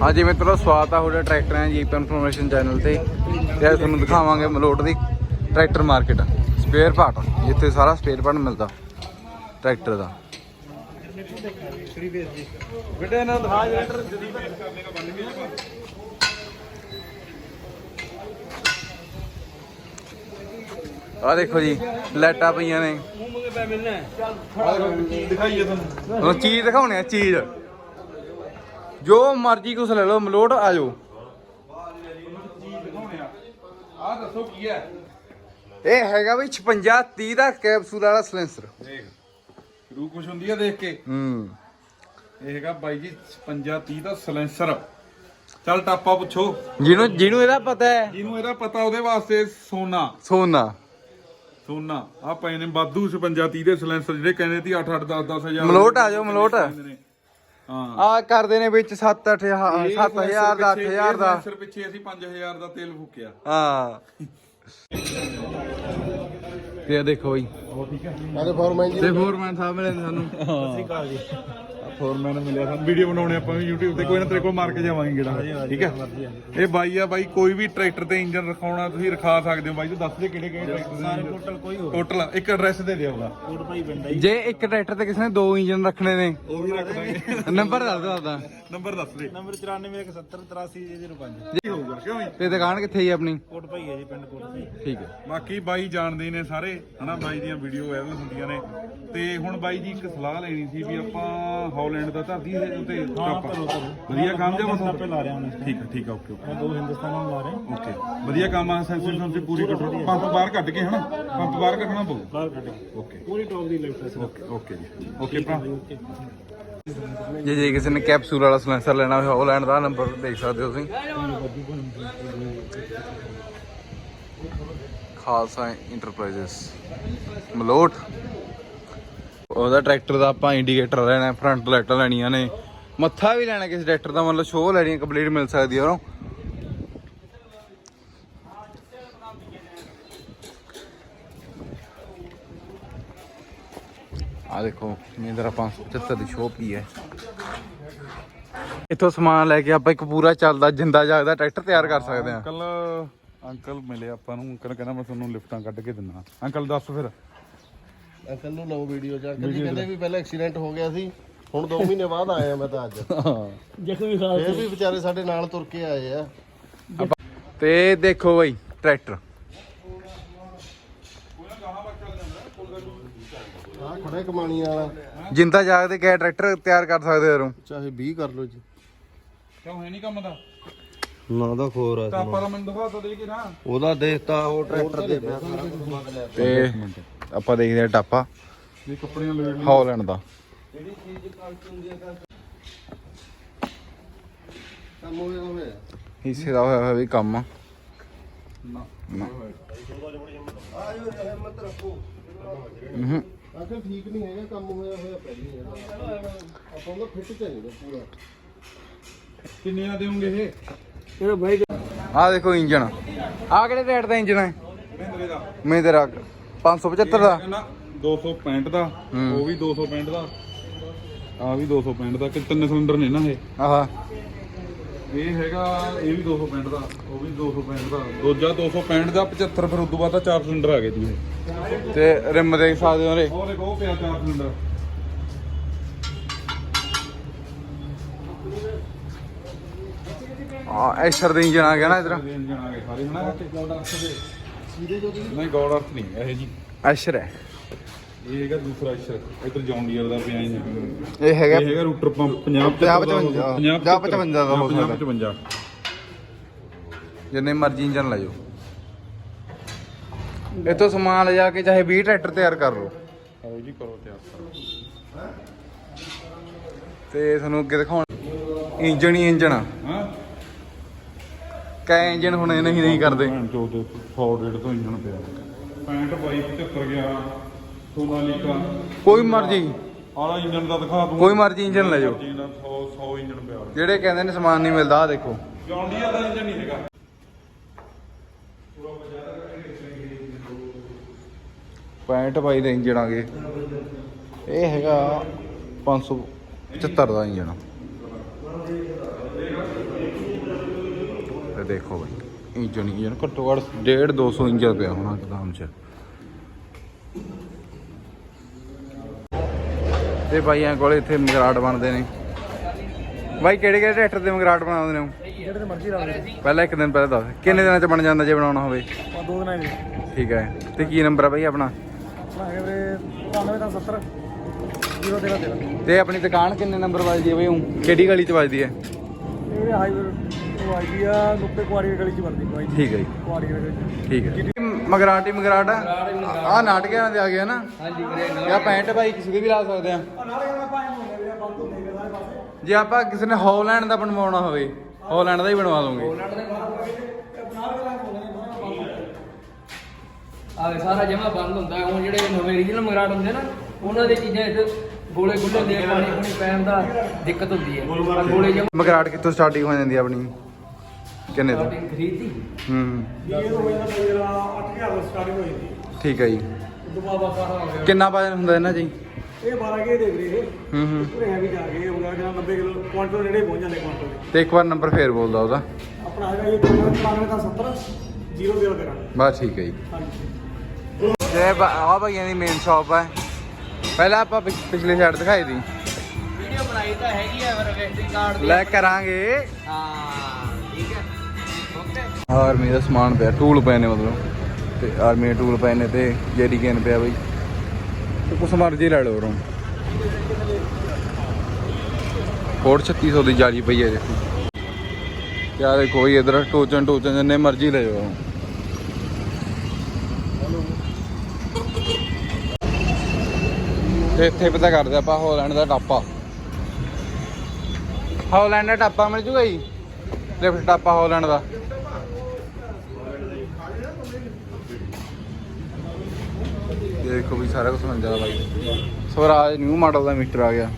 ਹਾਂਜੀ ਮਿੱਤਰੋ ਸਵਾਗਤ ਆ ਤੁਹਾਡਾ ਟਰੈਕਟਰਾਂ ਜੀਪ ਇਨਫੋਰਮੇਸ਼ਨ ਚੈਨਲ ਤੇ। ਤੇ ਅੱਜ ਤੁਹਾਨੂੰ ਦਿਖਾਵਾਂਗੇ ਮਲੋਟ ਦੀ ਟਰੈਕਟਰ ਮਾਰਕੀਟ ਸਪੇਅਰ ਪਾਰਟ ਜਿੱਥੇ ਸਾਰਾ ਸਪੇਅਰ ਪਾਰਟ ਮਿਲਦਾ ਟਰੈਕਟਰ ਦਾ। ਬੇਟੇ ਨਾਲ ਦਿਖਾ ਜਨਰੇਟਰ ਜਦੀ ਆਹ ਦੇਖੋ ਜੀ ਲਾਈਟਾਂ ਪਈਆਂ ਨੇ। ਮੂੰਹ ਮੰਗੇ ਪੈ ਮਿਲਣਾ। ਹੈ ਦਿਖਾਈਏ ਤੁਹਾਨੂੰ ਚੀਜ਼ ਦਿਖਾਉਣੇ ਆ ਚੀਜ਼। ਜੋ ਮਰਜ਼ੀ ਕੁਛ ਲੈ ਲਓ ਮਲੋਟ ਆ ਜਾਓ। ਆ ਦੱਸੋ ਕੀ ਹੈ ਇਹ ਹੈਗਾ ਵੀ 56 30 ਦਾ ਕੈਪਸੂਲ ਵਾਲਾ ਸਲੈਂਸਰ ਦੇਖ ਰੂ ਕੁਛ ਹੁੰਦੀ ਆ ਦੇਖ ਕੇ। ਹੂੰ। ਇਹ ਹੈਗਾ ਬਾਈ ਜੀ 55 30 ਦਾ ਸਲੈਂਸਰ ਚੱਲ ਟਾਪਾ ਪੁੱਛੋ। ਜਿਹਨੂੰ ਜਿਹਨੂੰ ਇਹਦਾ ਪਤਾ ਹੈ। ਜਿਹਨੂੰ ਇਹਦਾ ਪਤਾ ਉਹਦੇ ਵਾਸਤੇ ਸੋਨਾ। ਸੋਨਾ। ਸੋਨਾ। ਆ ਪਏ ਨੇ ਬਾਦੂ 56 30 ਦੇ ਸਲੈਂਸਰ ਜਿਹੜੇ ਕਹਿੰਦੇ ਸੀ 8 8 10 10 ਹਜ਼ਾਰ ਮਲੋਟ ਆ ਜਾਓ, ਮਲੋਟ। ਹਾਂ। ਆ ਕਰਦੇ ਨੇ ਵਿੱਚ 7 8 ਇਹ 7000 ਦਾ ਪਿੱਛੇ- 8000 ਦਾ। ਸਲੈਂਸਰ ਪਿੱਛੇ ਅਸੀਂ 5000 ਦਾ ਤੇਲ ਫੂਕਿਆ। ਹਾਂ। ਤੇ ਇਹ ਦੇਖੋ ਬਈ। ਠੀਕ ਹੈ? ਅਰੇ ਫੋਰਮੈਨ ਜੀ ਤੇ ਫੋਰਮੈਨ ਸਾਹਿਬ ਮਿਲੇ ਨੇ ਸਾਨੂੰ। ਫੋਰਮੈਨ ਮਿਲਿਆ ਸਾਨੂੰ ਵੀਡੀਓ ਬਣਾਉਣੇ ਆਪਾਂ ਵੀ YouTube ਤੇ ਕੋਈ ਨਾ ਤੇਰੇ ਕੋਲ ਮਾਰ ਕੇ ਜਾਵਾਂਗੇ ਕਿਹੜਾ ਠੀਕ ਹੈ? ਇਹ ਬਾਈ ਆ ਬਾਈ ਕੋਈ ਵੀ ਟਰੈਕਟਰ ਤੇ ਇੰਜਨ ਰਖਾਉਣਾ ਤੁਸੀਂ ਰਖਾ ਸਕਦੇ ਹੋ ਬਾਈ ਤੂੰ ਦੱਸ ਦੇ ਕਿਹੜੇ ਕਿਹੜੇ ਟਰੈਕਟਰ ਸਾਰੇ ਟੋਟਲ ਕੋਈ ਹੋ ਟੋਟਲ ਇੱਕ ਐਡਰੈਸ ਦੇ ਦਿਓ ਉਹਦਾ। ਜੇ ਇੱਕ ਟਰੈਕਟਰ ਤੇ ਕਿਸੇ ਨੇ ਦੋ ਇੰਜਨ ਰੱਖਣੇ ਨੇ ਉਹ ਵੀ ਰੱਖ ਦਾਂਗੇ ਨੰਬਰ ਦੱਸ ਦੋ ਆਪਦਾ। ਨੰਬਰ ਦੱਸ ਦੇ। ਨੰਬਰ 9417833005 ਕੀ ਹੋਊਗਾ ਕਿਉਂ ਜੀ? ਤੇ ਦੁਕਾਨ ਕਿੱਥੇ ਜੀ ਆਪਣੀ? ਕੋਟ ਭਾਈ ਹੈ ਜੀ ਪਿੰਡ ਕੋਟ ਭਾਈ। ਠੀਕ ਹੈ। ਬਾਕੀ ਬਾਈ ਜਾਣਦੇ ਨੇ ਸਾਰੇ ਹਨਾ ਬਾਈ ਦੀਆਂ ਵੀਡੀਓ ਐਵੇਂ ਹੁੰਦੀਆਂ ਨੇ। ਤੇ ਹੁਣ ਬਾਈ ਜੀ ਇੱਕ ਸਲਾਹ ਲੈਣੀ ਸੀ ਵੀ ਆਪਾਂ ਹਾਲੈਂਡ ਦਾ ਧਰਤੀ ਹੈ ਉਤੇ ਵਧੀਆ ਕੰਮ ਜਾਂ ਬਸ ਆਪੇ ਲਾ ਰਿਹਾ ਹੁਣ ਠੀਕ ਹੈ ਠੀਕ ਹੈ ਓਕੇ ਓਕੇ। ਮੈਂ ਦੋ ਹਿੰਦੁਸਤਾਨ ਨੂੰ ਲਾ ਰਿਹਾ ਓਕੇ। ਵਧੀਆ ਕੰਮ ਆ ਸੈਂਸਰ ਸੈਂਸਰ ਪੂਰੀ ਕੱਢੋ ਪੰਪ ਬਾਹਰ ਕੱਢ ਕੇ ਹਨਾ? ਪੰਪ ਬਾਹਰ ਕੱਢਣਾ ਪਊ। ਬਾਹਰ ਕੱਢ ਓਕੇ। ਪੂਰੀ ਟੌਪ ਦੀ ਲਿਫਟ ਹੈ ਓਕੇ ਓਕੇ ਜੀ। ਓਕੇ ਭਰਾ। ਜੇ ਜੇ ਕਿਸੇ ਨੇ ਕੈਪਸੂਲ ਵਾਲਾ ਸਲੈਂਸਰ ਲੈਣਾ ਹੋਵੇ ਹਾਲੈਂਡ ਦਾ ਨੰਬਰ ਦੇਖ ਸਕਦੇ ਹੋ ਤੁਸੀਂ। ਖਾਲਸਾ ਇੰਟਰਪ੍ਰਾਈਜ਼ਸ ਮਲੋਟ। ਉਹਦਾ ਟਰੈਕਟਰ ਦਾ ਆਪਾਂ ਇੰਡੀਕੇਟਰ ਲੈਣਾ ਫਰੰਟ ਲਾਈਟਾਂ ਲੈਣੀਆਂ ਨੇ। ਮੱਥਾ ਵੀ ਲੈਣਾ ਕਿਸੇ ਟਰੈਕਟਰ ਦਾ, ਮਤਲਬ ਸ਼ੋਅ ਲੈਣੀ ਕੰਪਲੀਟ ਮਿਲ ਸਕਦੀ ਹੈ ਉਹਨੂੰ। ਆ ਦੇਖੋ ਮਹਿੰਦਰਾ 575 ਦੀ ਸ਼ੋਪ ਹੀ ਹੈ। ਇੱਥੋਂ ਸਮਾਨ ਲੈ ਕੇ ਆਪਾਂ ਇੱਕ ਪੂਰਾ ਚੱਲਦਾ, ਜਿੰਦਾ ਜਾਗਦਾ ਟਰੈਕਟਰ ਤਿਆਰ ਕਰ ਸਕਦੇ ਹਾਂ। ਅੰਕਲ ਅੰਕਲ ਮਿਲੇ ਆਪਾਂ ਨੂੰ ਅੰਕਲ ਕਹਿੰਦਾ ਮੈਂ ਤੁਹਾਨੂੰ ਲਿਫਟਾਂ ਕੱਢ ਕੇ ਦਿੰਦਾ। ਅੰਕਲ, ਦੱਸ ਫਿਰ। ਅੰਕਲ ਨੂੰ ਨਵ ਵੀਡੀਓ ਚ ਅੰਕਲ ਜੀ ਕਹਿੰਦੇ ਵੀ ਪਹਿਲਾਂ ਐਕਸੀਡੈਂਟ ਹੋ ਗਿਆ ਸੀ ਹੁਣ 2 ਮਹੀਨੇ ਬਾਅਦ ਆਏ ਆ ਮੈਂ ਤਾਂ ਅੱਜ। ਜ਼ਖਮੀ ਖਾਸ ਇਹ ਵੀ ਵਿਚਾਰੇ ਸਾਡੇ ਨਾਲ ਤੁਰ ਕੇ ਆਏ ਆ। ਤੇ ਦੇਖੋ ਬਈ ਟਰੈਕਟਰ ਆ ਖੜਾ ਕਮਾਣੀ ਵਾਲਾ। ਜਿੰਦਾ ਜਾਗਦੇ ਕਿਹ ਟਰੈਕਟਰ ਤਿਆਰ ਕਰ ਸਕਦੇ ਹੋ ਚਾਹੇ 20 ਕਰ ਲਓ ਜੀ। ਕਿਉਂ ਹੈ ਨਹੀਂ ਕੰਮ ਦਾ ਨਾ ਦਾ ਖੋਰ ਆ ਤਾਂ ਆਪਾਂ ਦਾ ਮੈਨੂੰ ਦਿਖਾ ਤਾ ਦੇ ਕੇ ਨਾ। ਉਹਦਾ ਦੇਖਤਾ ਉਹ ਟਰੈਕਟਰ ਦੇ ਪਿਆ ਤੇ ਆਪਾਂ ਦੇਖਦੇ ਆ ਟਾਪਾ। ਇਹ ਕੱਪੜਿਆਂ ਲੈ ਹਾਲੈਂਡ ਦਾ। ਕੰਮ ਹੋਇਆ ਹੋਇਆ ਹਿੱਸੇ ਦਾ ਹੋਇਆ ਹੋਇਆ ਵੀ ਕੰਮ। ਆ ਨਾ। ਹਿੰਮਤ ਰੱਖੋ। ਹੂੰ। ਅੰਕਲ ਠੀਕ ਨਹੀਂ ਹੈਗਾ ਕੰਮ ਹੋਇਆ ਹੋਇਆ ਪਹਿਲੀ ਹੈ ਆਪਾਂ ਨੂੰ ਫਿੱਟ ਚਾਹੀਦਾ ਪੂਰਾ। ਕਿੰਨੇ ਆ ਦੇਵੋਗੇ ਇਹ? ਇਹ ਭਾਈ ਆ ਦੇਖੋ ਇੰਜਨ ਆ ਕਿਹੜੇ ਰੇਟ ਦਾ ਇੰਜਨ ਹੈ? ਮਹਿੰਦਰੇ ਦਾ। ਮਹਿੰਦਰਾ। 575 ਦਾ? ਨਾ 265 ਦਾ। ਉਹ ਵੀ 265 ਦਾ ਆ ਵੀ 265 ਦਾ ਕਿ ਤਿੰਨ ਸਿਲੰਡਰ ਨੇ ਨਾ ਇਹ। ਆਹਾ। ਇਹ ਹੈਗਾ ਇਹ ਵੀ 265 ਦਾ ਉਹ ਵੀ 265 ਦਾ। ਦੂਜਾ 265 ਦਾ 75 ਫਿਰ ਉਦੋਂ ਬਾਅਦ ਤਾਂ ਚਾਰ ਸਿਲੰਡਰ ਆ ਗਏ ਜੀ ਇਹ। ਤੇ ਰਿਮ ਦੇਖ ਸਕਦੇ ਹੋ ਰੇ ਉਹ ਦੇਖੋ ਉਹ ਪਿਆ ਚਾਰ ਸਿਲੰਡਰ। ਆ ਐਸ਼ਰ ਦੇ ਇੰਜਨ ਆ ਗਿਆ ਨਾ ਇਧਰ। ਇੰਜਣ ਆ ਗਏ ਸਾਰੇ ਹਨਾ? ਦੇ ਨਹੀਂ ਗੋਡ ਅਰਥ ਨਹੀਂ ਇਹ ਜੀ ਐਸ਼ਰ ਹੈ। ਇਹ ਹੈਗਾ ਦੂਸਰਾ ਇਸ਼ਰ ਇਧਰ ਜੌਨ ਡੀਅਰ ਦਾ ਪਿਆ ਇੰਜਣ ਇਹ ਹੈਗਾ ਇਹ ਹੈਗਾ ਰੂਟਰ ਪੰਪ 50 ਪੰਜਾਹ, ਪੰਜਾਹ, ਪੰਜਾਹ ਦਾ ਹੋ ਸਕਦਾ। 55 ਜਿੰਨੇ ਮਰਜ਼ੀ ਇੰਜਨ ਲੈ ਜਾਓ। ਇੱਥੋਂ ਸਮਾਨ ਲੈ ਜਾ ਕੇ ਚਾਹੇ 20 ਟਰੈਕਟਰ ਤਿਆਰ ਕਰ ਲਓ। ਆਓ ਜੀ ਕਰੋ ਤਿਆਰ ਕਰੋ ਤੇ ਤੁਹਾਨੂੰ ਅੱਗੇ ਦਿਖਾਉਣ ਇੰਜਨ ਹੀ ਇੰਜਨ ਆ। ਹਾਂ? ਕੈ ਇੰਜਨ ਹੁਣ ਇਹ ਨਹੀਂ ਨਹੀਂ ਕਰਦੇ? ਭੈਣ ਦੇ 100 ਡੇਢ ਤੋਂ ਇੰਜਣ ਪਿਆ। 65 ਬਾਈ 75 ਗਿਆ ਸੋਨਾਲੀਕਾ ਕੋਈ ਮਰਜ਼ੀ। ਆਲਾ ਇੰਜਣ ਦਾ ਦਿਖਾ ਦੂੰ। ਕੋਈ ਮਰਜ਼ੀ ਇੰਜਨ ਲੈ ਜਾਓ। 100 100 ਇੰਜਣ ਪਿਆ। ਜਿਹੜੇ ਕਹਿੰਦੇ ਨੇ ਸਮਾਨ ਨਹੀਂ ਮਿਲਦਾ ਆ ਦੇਖੋ। ਜੌਨ ਡੀਅਰ ਦਾ ਇੰਜਣ ਨਹੀਂ ਹੈਗਾ। 65 ਬਾਈ ਦੇ ਇੰਜਣ ਆ ਗਏ। ਇਹ ਹੈਗਾ 575 ਦਾ ਇੰਜਣ ਦੇਖੋ ਬਾਈ। ਇੰਜਨ ਇੰਜਨ ਘੱਟੋ ਘੱਟ 1.5 200 ਇੰਜਨ ਪਿਆ ਹੋਣਾ ਇੱਕਦਮ ਚ। ਤੇ ਬਾਈਆਂ ਕੋਲ ਇੱਥੇ ਮਗਰਾਟ ਬਣਦੇ ਨੇ। ਬਾਈ ਕਿਹੜੇ ਕਿਹੜੇ ਟਰੈਕਟਰ ਦੇ ਮਗਰਾਟ ਬਣਾਉਂਦੇ ਨੇ ਜਿਹੜੇ ਤੇ ਮਰਜ਼ੀ ਲਾ ਦੇ ਪਹਿਲਾਂ ਇੱਕ ਦਿਨ ਪਹਿਲਾਂ ਦੱਸ ਕਿੰਨੇ ਦਿਨਾਂ ਚ ਬਣ ਜਾਂਦਾ ਜੇ ਬਣਾਉਣਾ ਹੋਵੇ? ਆ ਦੋ ਦਿਨਾਂ ਦੇ ਠੀਕ ਹੈ ਤੇ ਕੀ ਨੰਬਰ ਆ ਬਾਈ ਆਪਣਾ? ਆਪਣਾ ਹੈਗਾ ਵੀਰੇ 99 ਤਾਂ 70 0 13 13 ਤੇ ਆਪਣੀ ਦੁਕਾਨ ਕਿੰਨੇ ਨੰਬਰ ਵੱਜਦੀ ਹੈ ਬਈ ਊਂ? ਕਿਹੜੀ ਗਲੀ ਚ ਵੱਜਦੀ ਹੈ? ਇਹ ਹਾਈਵੇ ਉਹ ਆਈ ਆ ਨੁੱਪੇ ਕੁਆਰੀ ਗਲੀ ਚ ਵਰਦੀ ਬਾਈ ਠੀਕ ਹੈ ਜੀ। ਕੁਆਰੀ ਗਲੀ ਚ। ਠੀਕ ਹੈ। ਮਗਰਾਟੀ ਮਗਰਾਟ ਆ। ਨਾਟਕਿਆਂ ਦੇ ਆ ਗਿਆ ਨਾ। ਹਾਂਜੀ ਵੀਰੇ ਆ ਪੈਂਟ ਭਾਈ ਕਿਸੇ ਦੇ ਵੀ ਲਾ ਸਕਦੇ ਆ। ਜੇ ਆਪਾਂ ਕਿਸੇ ਨੇ ਹੌਲੈਂਡ ਦਾ ਬਣਵਾਉਣਾ ਹੋਵੇ ਹੌਲੈਂਡ ਦਾ ਹੀ ਬਣਵਾ ਲਵਾਂਗੇ। ਆਵੇ ਸਾਰਾ ਜਮਾ ਬੰਦ ਹੁੰਦਾ। ਹੈ। ਹੁਣ ਜਿਹੜੇ ਨਵੇਂ ਰੀਜਨਲ ਮਗਰਾਟ ਹੁੰਦੇ ਨਾ ਉਹਨਾਂ ਦੇ ਚੀਜ਼ਾਂ ਇੱਥੇ ਗੋਲੇ ਗੁੱਲੇ ਦੇ ਪਾਣੀ ਪੂਣੀ ਪੈਣ ਦਾ ਦਿੱਕਤ ਹੁੰਦੀ ਹੈ। ਗੋਲੇ ਜਮਾ ਮਗਰਾਟ ਕਿੱਥੋਂ ਸਟਾਰਟਿੰਗ ਹੋ ਜਾਂਦੀ ਆ ਆਪਣੀ? ਕਿੰਨੇ ਤੋਂ? ਖਰੀਦਦੀ ਹੂੰ। ਇਹ ਹੋ ਜਾਂਦਾ ਬਾਈ ਜਿਹੜਾ 8000 ਦਾ ਸਟਾਰਟਿੰਗ ਹੋਈ ਸੀ। ਠੀਕ ਹੈ ਜੀ। ਹੋ ਗਿਆ। ਕਿੰਨਾ ਵਜਨ ਹੁੰਦਾ ਇਹਨਾਂ ਜੀ? ਇਹ 12 ਕੇ ਦੇ ਵੀਰੇ ਹੂੰ ਹੂੰ। ਪੂਰੇ ਹੈਵੀ ਜਾ ਕੇ ਹੋ ਗਿਆ ਕਿ 90 ਕਿਲੋ ਕੁਆਂਟਲ ਨੇੜੇ ਪਹੁੰਚ ਜਾਂਦੇ ਕੁਆਂਟਲ। ਦੇ ਤੇ ਇੱਕ ਵਾਰ ਨੰਬਰ ਫੇਰ ਬੋਲਦਾ ਉਹਦਾ। ਆਪਣਾ ਹੈਗਾ ਇਹ 99 ਤਾਂ 70 0 0 13 ਬਸ ਠੀਕ ਹੈ ਜੀ। ਹਾਂਜੀ। ਤੇ ਆ ਭਾਈਆਂ ਦੀ ਮੇਨ ਸ਼ਾਪ ਹੈ ਪਹਿਲਾਂ ਆਪਾਂ ਪਿਛ- ਪਿਛਲੇ ਸਾਈਡ ਦਿਖਾਈ ਦੀ। ਵੀਡੀਓ ਬਣਾਈ ਤਾਂ ਹੈਗੀ ਆ ਫਿਰ ਵੈਸਟਿੰਗ ਕਾਰਡ ਲੈ ਕਰਾਂਗੇ। ਹਾਂ। ਆਰਮੀ ਦਾ ਸਮਾਨ ਪਿਆ, ਟੂਲ ਪਏ ਨੇ ਮਤਲਬ। ਤੇ ਆਰਮੀ ਦੇ ਟੂਲ ਪਏ ਨੇ ਤੇ ਜੈਰੀ ਕੈਨ ਪਿਆ ਬਈ ਤੇ ਕੁਛ ਮਰਜ਼ੀ ਲੈ ਲਓ ਰੋਂ ਕੋਡ 3600 ਦੀ ਜਾਰੀ ਪਈ ਹੈ ਦੇਖੋ ਕਿਆ ਦੇਖੋ ਇਧਰ ਟੋਚਨ ਟੋਚਨ ਜਿੰਨੇ ਮਰਜ਼ੀ ਲੈ ਜਾਓ। ਤੇ ਇੱਥੇ ਪਤਾ ਕਰਦੇ ਆਪਾਂ ਹਾਲੈਂਡ ਦਾ ਟਾਪਾ। ਹਾਲੈਂਡ ਦਾ ਟਾਪਾ ਮਿਲ ਜੂਗਾ ਜੀ? ਲਿਫਟ ਟਾਪਾ ਹਾਲੈਂਡ ਦਾ। ਦੇਖੋ ਵੀ ਸਾਰਾ ਕੁਝ ਮਿਲ ਬਾਈ। ਸਵਰਾਜ ਨਿਊ ਮਾਡਲ ਦਾ ਮੀਟਰ ਆ ਗਿਆ।